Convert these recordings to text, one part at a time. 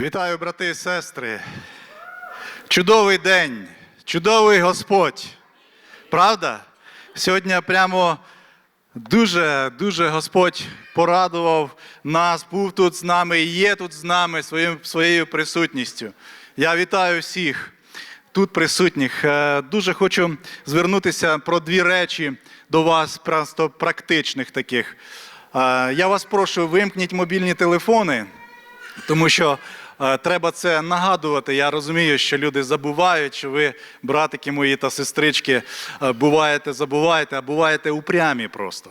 Вітаю, брати і сестри. Чудовий день, чудовий Господь. Правда? Сьогодні прямо дуже, дуже Господь порадував нас, був тут з нами і є тут з нами своїм, своєю присутністю. Я вітаю всіх тут присутніх. Е, Дуже хочу звернутися про дві речі до вас, просто практичних таких. Е, Я вас прошу, вимкніть мобільні телефони. Тому що треба це нагадувати. Я розумію, що люди забувають, що ви, братики мої та сестрички, е, буваєте, забуваєте, а буваєте упрямі просто.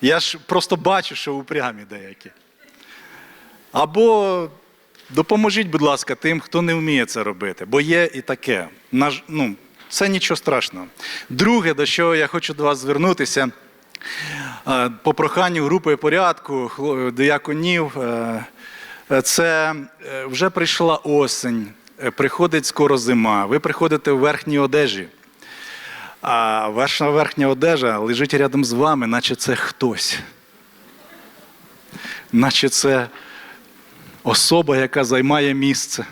Я ж просто бачу, що упрямі деякі. Або допоможіть, будь ласка, тим, хто не вміє це робити, бо є і таке. Ну, це нічого страшного. Друге, до чого я хочу до вас звернутися. Е, По проханню групи порядку, дияконів, е, е, це е, вже прийшла осень, е, приходить скоро зима. Ви приходите в верхній одежі, а ваша верхня одежа лежить рядом з вами, наче це хтось. Наче це особа, яка займає місце.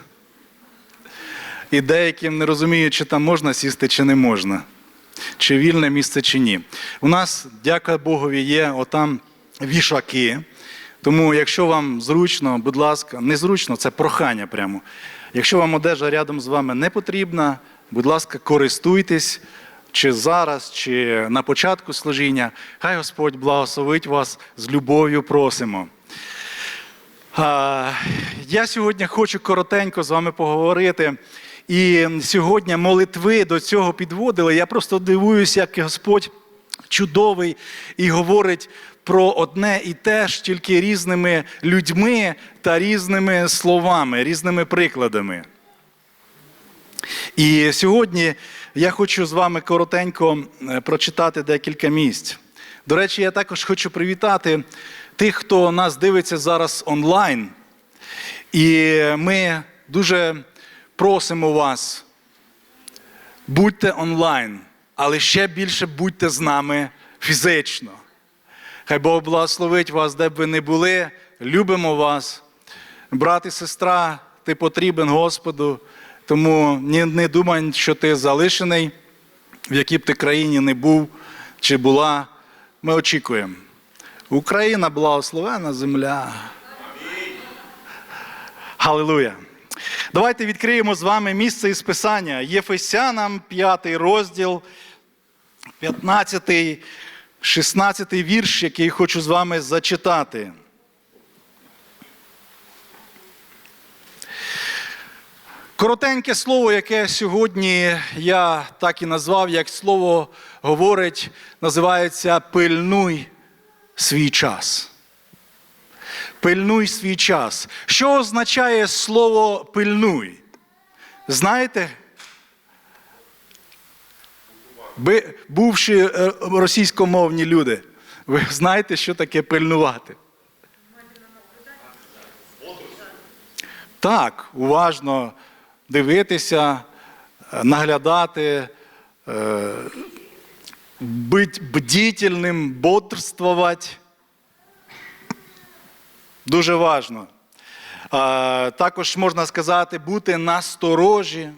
І деяким не розуміють, чи там можна сісти, чи не можна чи вільне місце, чи ні. У нас, дяка Богові, є отам вішаки. Тому, якщо вам зручно, будь ласка, незручно, це прохання прямо. Якщо вам одежа рядом з вами не потрібна, будь ласка, користуйтесь чи зараз, чи на початку служіння. Хай Господь благословить вас з любов'ю просимо. Я сьогодні хочу коротенько з вами поговорити. І сьогодні молитви до цього підводили. Я просто дивуюся, як Господь чудовий і говорить про одне і те ж, тільки різними людьми та різними словами, різними прикладами. І сьогодні я хочу з вами коротенько е, прочитати декілька місць. До речі, я також хочу привітати тих, хто нас дивиться зараз онлайн. І ми дуже просимо вас, будьте онлайн, але ще більше будьте з нами фізично. Хай Бог благословить вас, де б ви не були. Любимо вас. Брат і сестра, ти потрібен Господу, тому не, думай, що ти залишений, в якій б ти країні не був чи була. Ми очікуємо. Україна благословена земля. Халилуя! Давайте відкриємо з вами місце із Писання. Єфесянам, 5 розділ, 15, 16 вірш, який хочу з вами зачитати. Коротеньке слово, яке сьогодні я так і назвав, як слово говорить, називається пильнуй свій час. Пильнуй свій час. Що означає слово пильнуй? Знаєте? Ви, бувши е, російськомовні люди, ви знаєте, що таке пильнувати? Так, уважно дивитися, е, наглядати, е, бути бдительним, бодрствувати. Дуже важно. Також можна сказати, бути насторожі,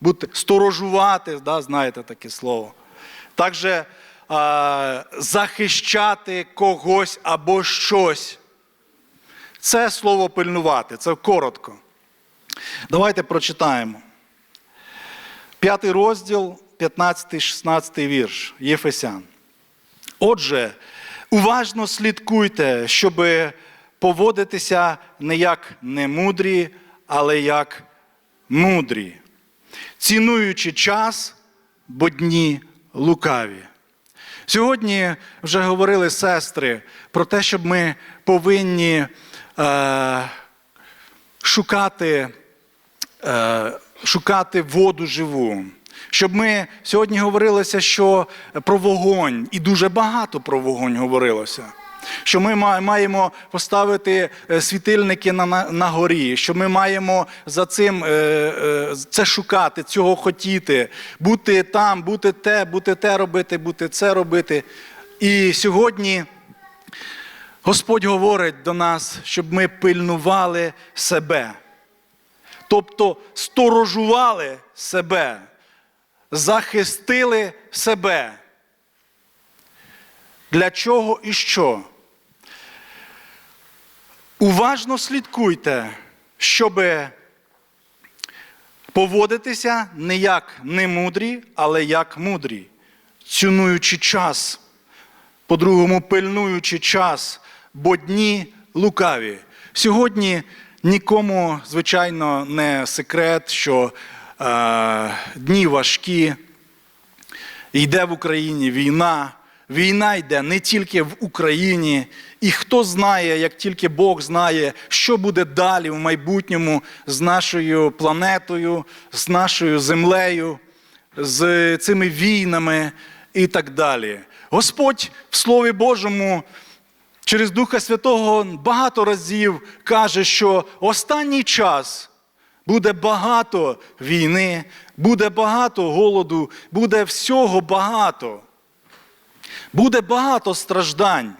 бути, сторожувати, да, знаєте таке слово. Також а, захищати когось або щось. Це слово пильнувати, це коротко. Давайте прочитаємо. П'ятий розділ, 15-16 вірш Єфесян. Отже, уважно слідкуйте, щоб поводитися не як немудрі, але як мудрі, цінуючи час, бо дні лукаві. Сьогодні вже говорили сестри про те, щоб ми повинні е, шукати, е, шукати воду живу. Щоб ми сьогодні говорилося, що про вогонь, і дуже багато про вогонь говорилося. Що ми маємо поставити е, світильники на, на, на горі, що ми маємо за цим е, е, це шукати, цього хотіти, бути там, бути те, бути те робити, бути це робити. І сьогодні Господь говорить до нас, щоб ми пильнували себе. Тобто сторожували себе, захистили себе. Для чого і що? Уважно слідкуйте, щоб поводитися не як немудрі, але як мудрі, цінуючи час, по-другому пильнуючи час, бо дні лукаві. Сьогодні нікому, звичайно, не секрет, що е, дні важкі, йде в Україні війна. Війна йде не тільки в Україні, і хто знає, як тільки Бог знає, що буде далі в майбутньому з нашою планетою, з нашою землею, з цими війнами і так далі. Господь в Слові Божому через Духа Святого багато разів каже, що останній час буде багато війни, буде багато голоду, буде всього багато. Буде багато страждань.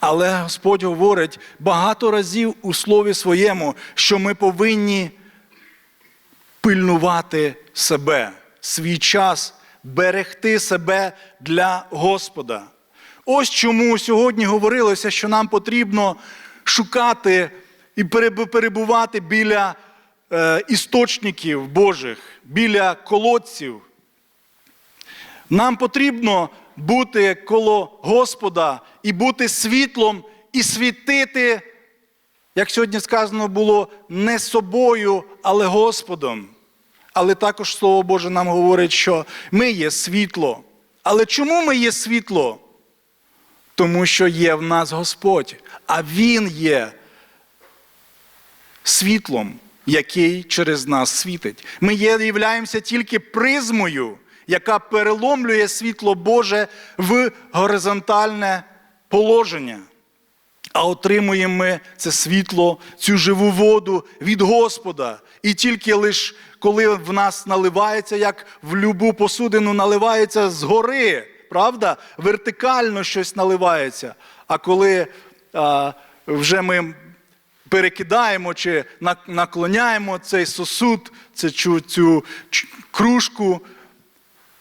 Але Господь говорить багато разів у Слові своєму, що ми повинні пильнувати себе, свій час, берегти себе для Господа. Ось чому сьогодні говорилося, що нам потрібно шукати і перебувати біля е, істочників Божих, біля колодців. Нам потрібно бути коло Господа і бути світлом, і світити, як сьогодні сказано було, не собою, але Господом. Але також Слово Боже нам говорить, що ми є світло. Але чому ми є світло? Тому що є в нас Господь, а Він є світлом, який через нас світить. Ми є, являємося тільки призмою яка переломлює світло Боже в горизонтальне положення. А отримуємо ми це світло, цю живу воду від Господа. І тільки лише коли в нас наливається, як в любу посудину наливається згори, правда? Вертикально щось наливається. А коли а, вже ми перекидаємо чи наклоняємо цей сосуд, цю, цю кружку,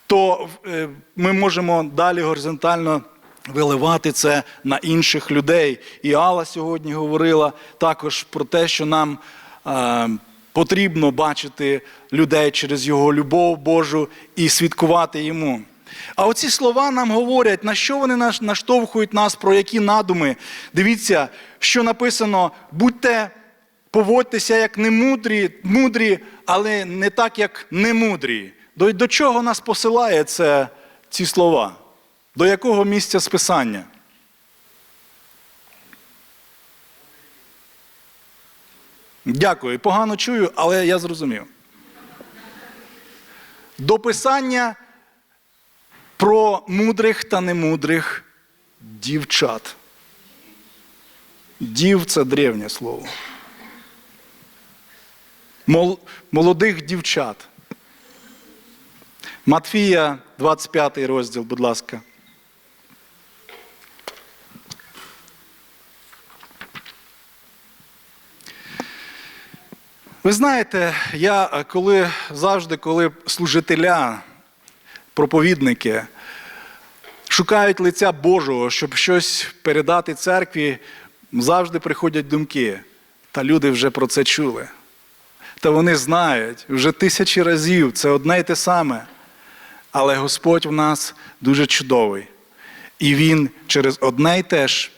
то е, ми можемо далі горизонтально виливати це на інших людей. І Алла сьогодні говорила також про те, що нам е, потрібно бачити людей через його любов Божу і свідкувати йому. А оці слова нам говорять, на що вони наштовхують нас, про які надуми. Дивіться, що написано: будьте, поводьтеся як немудрі, мудрі, але не так, як немудрі. До, до чого нас посилає це, ці слова? До якого місця списання? Дякую. Погано чую, але я зрозумів. До писання про мудрих та немудрих дівчат. Дів це древнє слово. Молодих дівчат. Матфія, 25 розділ, будь ласка. Ви знаєте, я коли завжди, коли служителя, проповідники шукають лиця Божого, щоб щось передати церкві, завжди приходять думки. Та люди вже про це чули. Та вони знають вже тисячі разів, це одне й те саме. Але Господь в нас дуже чудовий. І Він через одне й те ж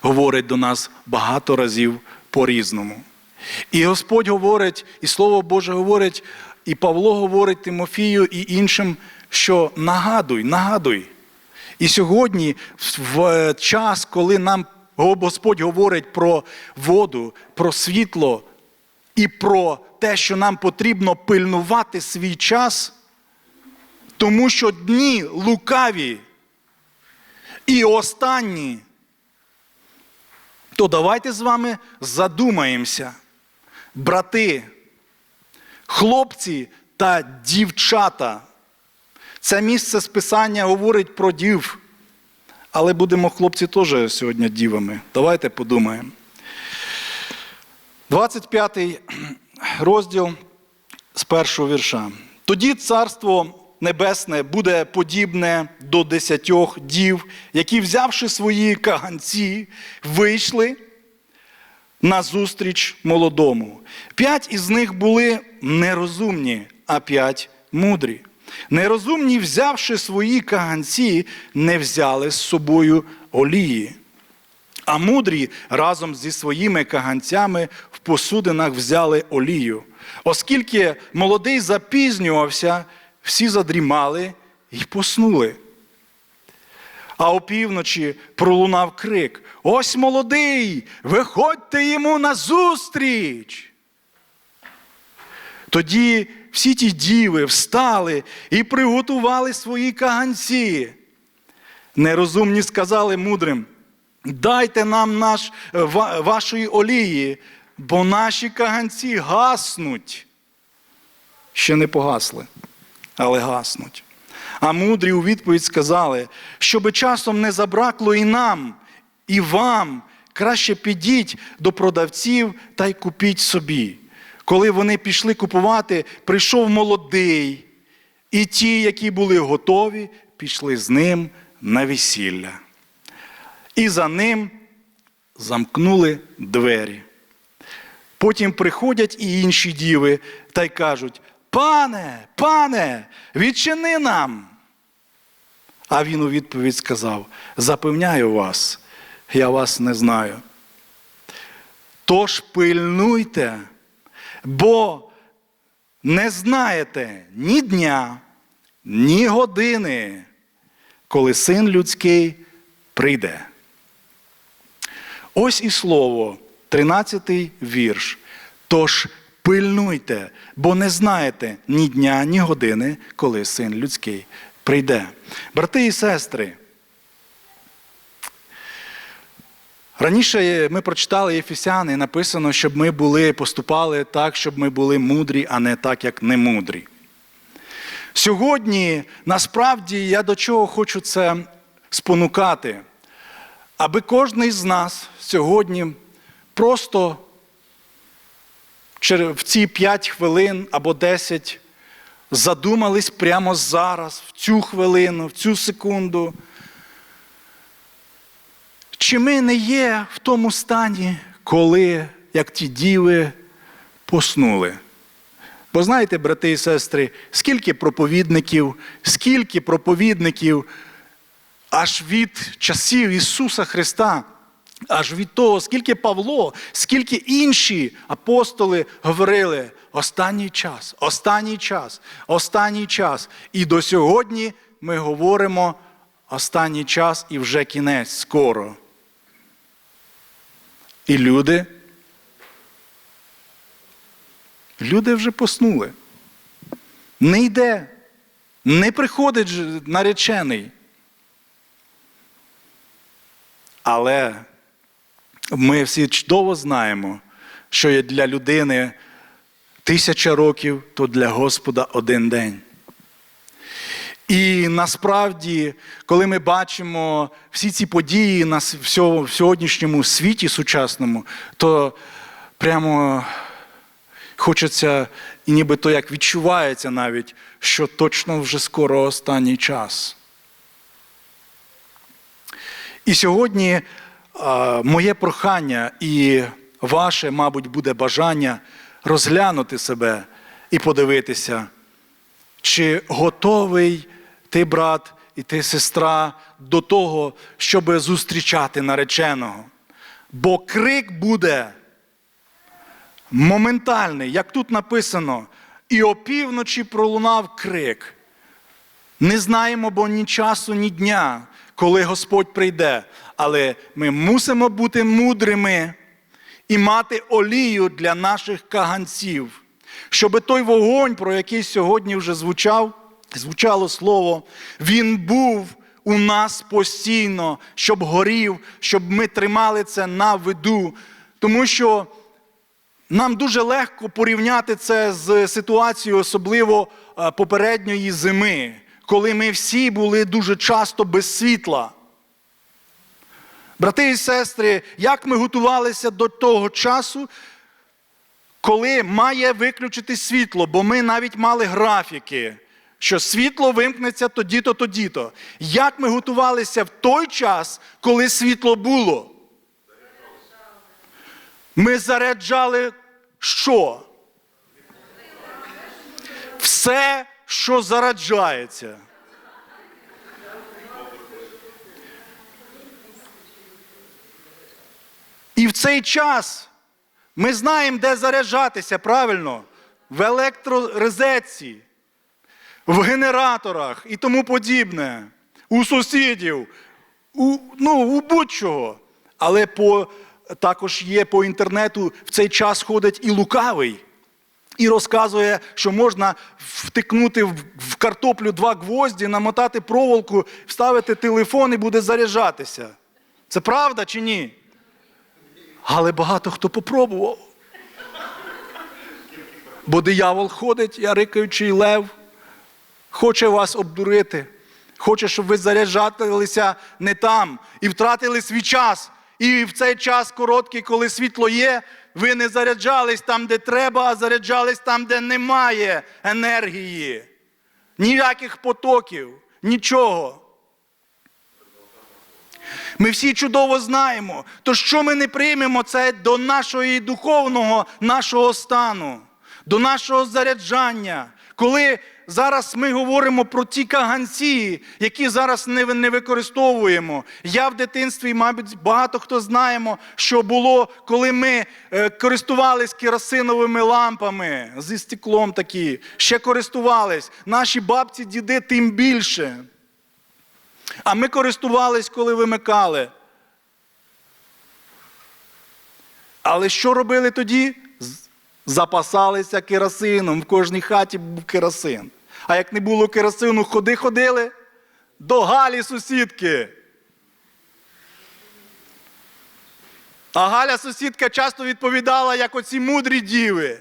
говорить до нас багато разів по-різному. І Господь говорить, і Слово Боже говорить, і Павло говорить Тимофію і іншим, що нагадуй, нагадуй. І сьогодні, в час, коли нам Господь говорить про воду, про світло і про те, що нам потрібно пильнувати свій час тому що дні лукаві і останні, то давайте з вами задумаємося, брати, хлопці та дівчата. Це місце списання говорить про дів, Але будемо, хлопці, теж сьогодні дівами. Давайте подумаємо. 25 розділ з першого вірша. Тоді царство небесне буде подібне до десятьох дів, які, взявши свої каганці, вийшли на зустріч молодому. П'ять із них були нерозумні, а п'ять мудрі. Нерозумні, взявши свої каганці, не взяли з собою олії. А мудрі разом зі своїми каганцями в посудинах взяли олію. Оскільки молодий запізнювався, всі задрімали і поснули. А опівночі пролунав крик: Ось молодий, виходьте йому назустріч. Тоді всі ті діви встали і приготували свої каганці. Нерозумні сказали мудрим: дайте нам наш, вашої олії, бо наші каганці гаснуть. Ще не погасли, але гаснуть. А мудрі у відповідь сказали, щоби часом не забракло і нам, і вам, краще підіть до продавців та й купіть собі. Коли вони пішли купувати, прийшов молодий, і ті, які були готові, пішли з ним на весілля. І за ним замкнули двері. Потім приходять і інші діви та й кажуть: Пане, пане, відчини нам. А він у відповідь сказав: Запевняю вас, я вас не знаю. Тож пильнуйте, бо не знаєте ні дня, ні години, коли син людський прийде. Ось і слово, 13 вірш. Тож пильнуйте, бо не знаєте ні дня, ні години, коли син людський прийде. Брати і сестри. Раніше ми прочитали Єфесяни, написано, щоб ми були, поступали так, щоб ми були мудрі, а не так, як немудрі. Сьогодні, насправді, я до чого хочу це спонукати, аби кожен з нас сьогодні просто в ці 5 хвилин або 10 задумались прямо зараз, в цю хвилину, в цю секунду. Чи ми не є в тому стані, коли, як ті діви, поснули? Бо знаєте, брати і сестри, скільки проповідників, скільки проповідників аж від часів Ісуса Христа, аж від того, скільки Павло, скільки інші апостоли говорили, останній час, останній час, останній час. І до сьогодні ми говоримо останній час і вже кінець скоро. І люди, люди вже поснули. Не йде, не приходить наречений. Але ми всі чудово знаємо, що є для людини тисяча років, то для Господа один день. І насправді, коли ми бачимо всі ці події на сьогоднішньому світі сучасному, то прямо хочеться, і нібито як відчувається навіть, що точно вже скоро останній час. І сьогодні моє прохання і ваше, мабуть, буде бажання розглянути себе і подивитися, чи готовий ти, брат, і ти, сестра, до того, щоб зустрічати нареченого. Бо крик буде моментальний, як тут написано, і опівночі пролунав крик. Не знаємо, бо ні часу, ні дня, коли Господь прийде. Але ми мусимо бути мудрими і мати олію для наших каганців, щоб той вогонь, про який сьогодні вже звучав, звучало слово, він був у нас постійно, щоб горів, щоб ми тримали це на виду. Тому що нам дуже легко порівняти це з ситуацією, особливо е, попередньої зими, коли ми всі були дуже часто без світла. Брати і сестри, як ми готувалися до того часу, коли має виключити світло, бо ми навіть мали графіки, що світло вимкнеться тоді-то, тоді-то. Як ми готувалися в той час, коли світло було? Ми заряджали що? Все, що зараджається. І в цей час ми знаємо, де заряджатися правильно, в електрорезетці, в генераторах і тому подібне, у сусідів, у, ну, у будь-чого. Але по, також є по інтернету в цей час ходить і лукавий. І розказує, що можна втикнути в картоплю два гвозді, намотати проволоку, вставити телефон і буде заряджатися. Це правда чи ні? Але багато хто попробував. Бо диявол ходить, я рикаючий лев, хоче вас обдурити, хоче, щоб ви заряджалися не там і втратили свій час. І в цей час короткий, коли світло є, ви не заряджались там, де треба, а заряджались там, де немає енергії. Ніяких потоків, нічого. Ми всі чудово знаємо, то що ми не приймемо це до нашого духовного нашого стану, до нашого заряджання. Коли зараз ми говоримо про ті каганці, які зараз не, не використовуємо. Я в дитинстві, мабуть, багато хто знаємо, що було, коли ми е, користувались керосиновими лампами зі стеклом такі, ще користувались. Наші бабці, діди тим більше. А ми користувались, коли вимикали. Але що робили тоді? Запасалися керосином. В кожній хаті був керосин. А як не було керосину, ходи ходили до Галі сусідки. А Галя сусідка часто відповідала, як оці мудрі діви.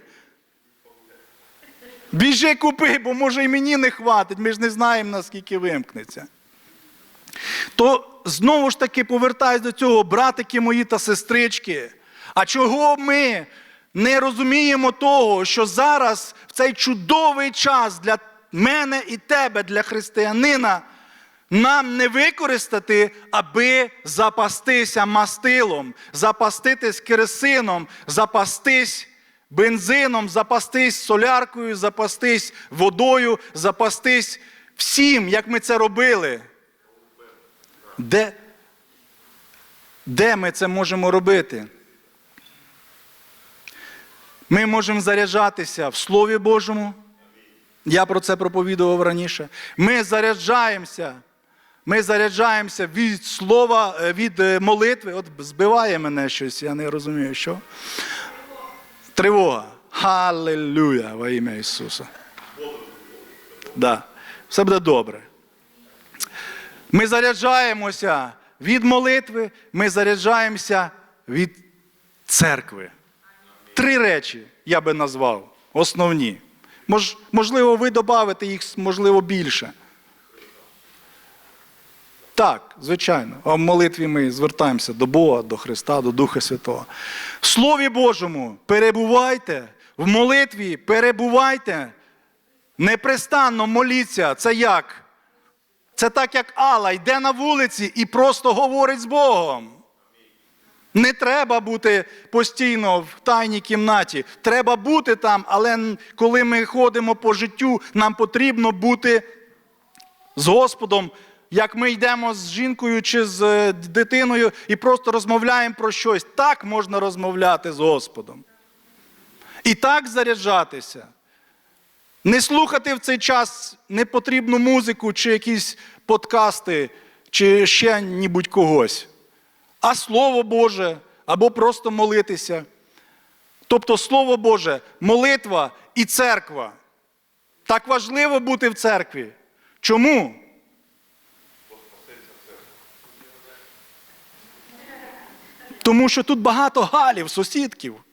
Біжи купи, бо може і мені не хватить, ми ж не знаємо, наскільки вимкнеться. То знову ж таки повертаюсь до цього, братики мої та сестрички. А чого ми не розуміємо того, що зараз в цей чудовий час для мене і тебе, для християнина, нам не використати, аби запастися мастилом, запаститись керосином, запастись бензином, запастись соляркою, запастись водою, запастись всім, як ми це робили. Де, де ми це можемо робити? Ми можемо заряджатися в Слові Божому. Я про це проповідував раніше. Ми заряджаємося. Ми заряджаємося від слова, е, від е, молитви. От збиває мене щось, я не розумію, що. Тривога. Халилюя во ім'я Ісуса. Да. Все буде добре. Ми заряджаємося від молитви, ми заряджаємося від церкви. Три речі я би назвав основні. Мож, можливо, ви додавите їх, можливо, більше. Так, звичайно. А в молитві ми звертаємося до Бога, до Христа, до Духа Святого. В Слові Божому перебувайте, в молитві перебувайте, непрестанно моліться. Це як? Це так, як Алла йде на вулиці і просто говорить з Богом. Не треба бути постійно в тайній кімнаті. Треба бути там, але коли ми ходимо по життю, нам потрібно бути з Господом, як ми йдемо з жінкою чи з е, дитиною і просто розмовляємо про щось. Так можна розмовляти з Господом. І так заряджатися. Не слухати в цей час непотрібну музику, чи якісь подкасти, чи ще нібудь когось, а Слово Боже, або просто молитися. Тобто Слово Боже, молитва і церква. Так важливо бути в церкві. Чому? Тому що тут багато галів, сусідків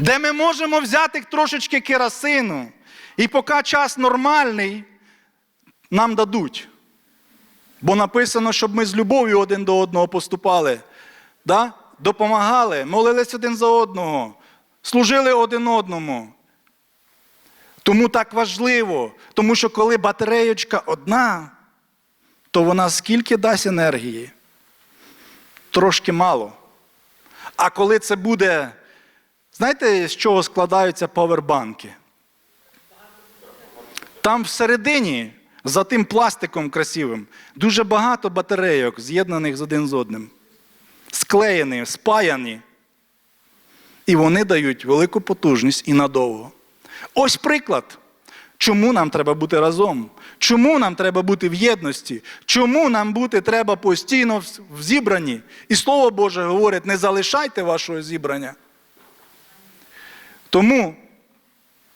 де ми можемо взяти трошечки керосину, і поки час нормальний, нам дадуть. Бо написано, щоб ми з любов'ю один до одного поступали, да? допомагали, молились один за одного, служили один одному. Тому так важливо, тому що коли батареєчка одна, то вона скільки дасть енергії? Трошки мало. А коли це буде, знаєте, з чого складаються павербанки? Там всередині, за тим пластиком красивим, дуже багато батарейок, з'єднаних з один з одним. Склеєні, спаяні. І вони дають велику потужність і надовго. Ось приклад, чому нам треба бути разом, чому нам треба бути в єдності, чому нам бути треба постійно в- зібранні. І Слово Боже говорить: не залишайте вашого зібрання. Тому,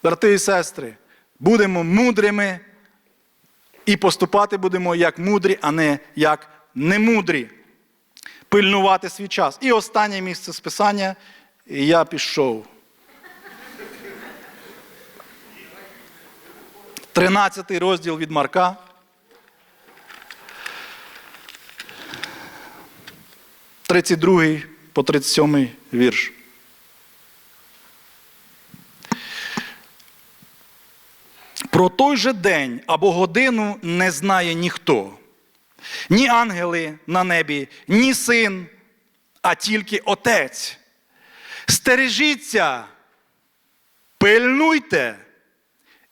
брати і сестри, будемо мудрими і поступати будемо як мудрі, а не як немудрі. Пильнувати свій час. І останнє місце списання, і я пішов. 13 розділ від Марка. Тридцять другий по 37 вірш. Про той же день або годину не знає ніхто. Ні ангели на небі, ні син, а тільки Отець. Стережіться, пильнуйте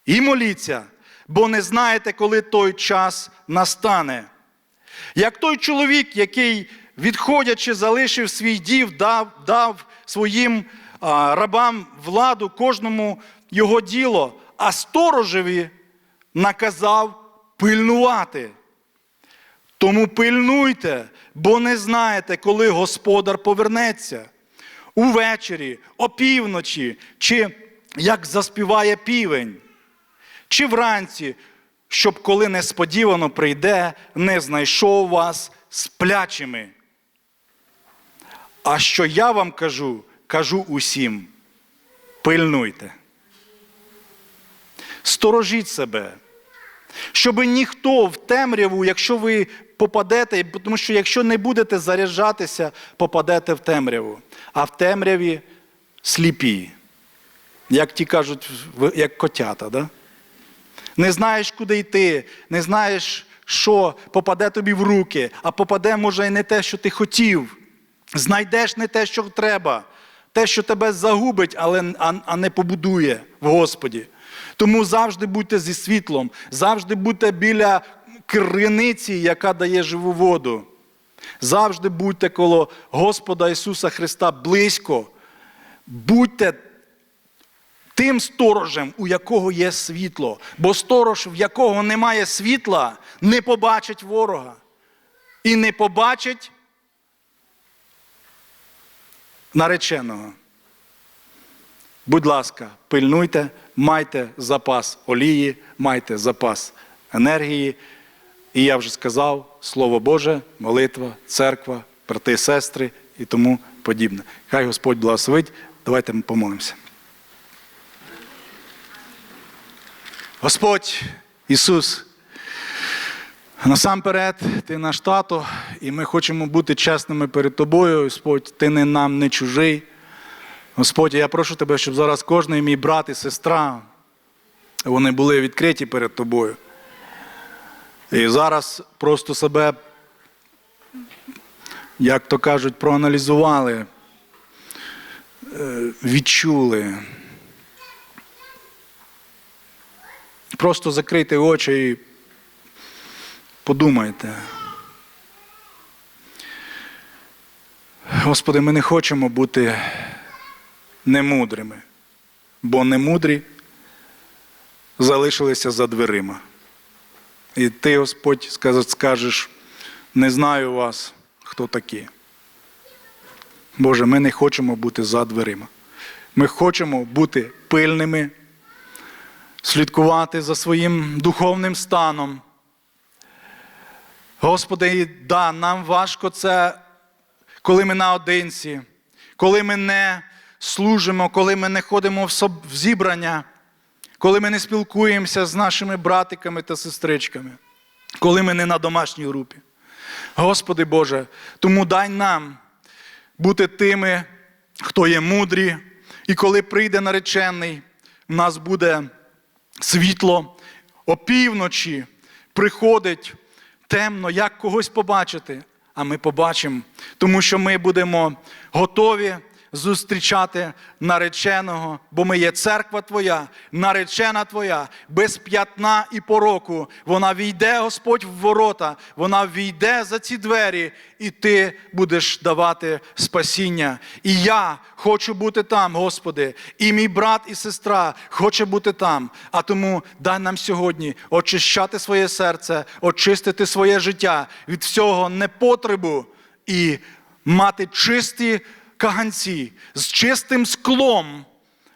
і моліться, бо не знаєте, коли той час настане. Як той чоловік, який, відходячи, залишив свій дів, дав, дав своїм а, рабам владу, кожному його діло, а сторожеві наказав пильнувати. Тому пильнуйте, бо не знаєте, коли господар повернеться. Увечері, опівночі, чи як заспіває півень, чи вранці, щоб коли несподівано прийде, не знайшов вас сплячими. А що я вам кажу, кажу усім: пильнуйте. Сторожіть себе, щоб ніхто в темряву, якщо ви попадете, тому що якщо не будете заряджатися, попадете в темряву. А в темряві сліпі, як ті кажуть, як котята. Да? Не знаєш, куди йти, не знаєш, що попаде тобі в руки, а попаде, може, і не те, що ти хотів. Знайдеш не те, що треба, те, що тебе загубить, але а, а не побудує в Господі. Тому завжди будьте зі світлом, завжди будьте біля криниці, яка дає живу воду. Завжди будьте коло Господа Ісуса Христа близько. Будьте тим сторожем, у якого є світло. Бо сторож, в якого немає світла, не побачить ворога. І не побачить нареченого. Будь ласка, пильнуйте, майте запас олії, майте запас енергії. І я вже сказав, Слово Боже, молитва, церква, брати, сестри і тому подібне. Хай Господь благословить. Давайте ми помолимося. Господь Ісус, насамперед, Ти наш тато, і ми хочемо бути чесними перед Тобою. Господь, Ти не нам не чужий. Господь, я прошу Тебе, щоб зараз кожен мій брат і сестра, вони були відкриті перед Тобою. І зараз просто себе, як то кажуть, проаналізували, е, відчули. Просто закрийте очі і подумайте. Господи, ми не хочемо бути немудрими, бо немудрі залишилися за дверима. І ти, Господь, скажеш, не знаю вас, хто такі. Боже, ми не хочемо бути за дверима. Ми хочемо бути пильними, слідкувати за своїм духовним станом. Господи, да, нам важко це, коли ми наодинці, коли ми не служимо, коли ми не ходимо в зібрання, коли ми не спілкуємося з нашими братиками та сестричками. коли ми не на домашній групі. Господи Боже, тому дай нам бути тими, хто є мудрі, і коли прийде наречений, в нас буде світло, опівночі приходить темно, як когось побачити, а ми побачимо, тому що ми будемо готові зустрічати нареченого, бо ми є церква Твоя, наречена Твоя, без п'ятна і пороку. Вона війде, Господь, в ворота, вона війде за ці двері, і Ти будеш давати спасіння. І я хочу бути там, Господи, і мій брат і сестра хоче бути там. А тому дай нам сьогодні очищати своє серце, очистити своє життя від всього непотребу і мати чисті каганці з чистим склом,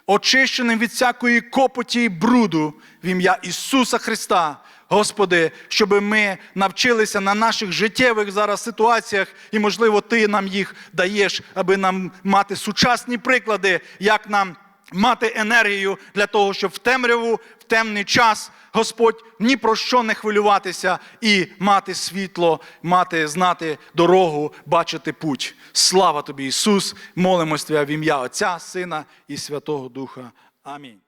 очищеним від всякої копоті і бруду в ім'я Ісуса Христа. Господи, щоб ми навчилися на наших життєвих зараз ситуаціях, і, можливо, Ти нам їх даєш, аби нам мати сучасні приклади, як нам мати енергію для того, щоб в темряву, темний час, Господь ні про що не хвилюватися і мати світло, мати знати дорогу, бачити путь. Слава тобі, Ісус! Молимось Твоя в ім'я Отця, Сина і Святого Духа. Амінь.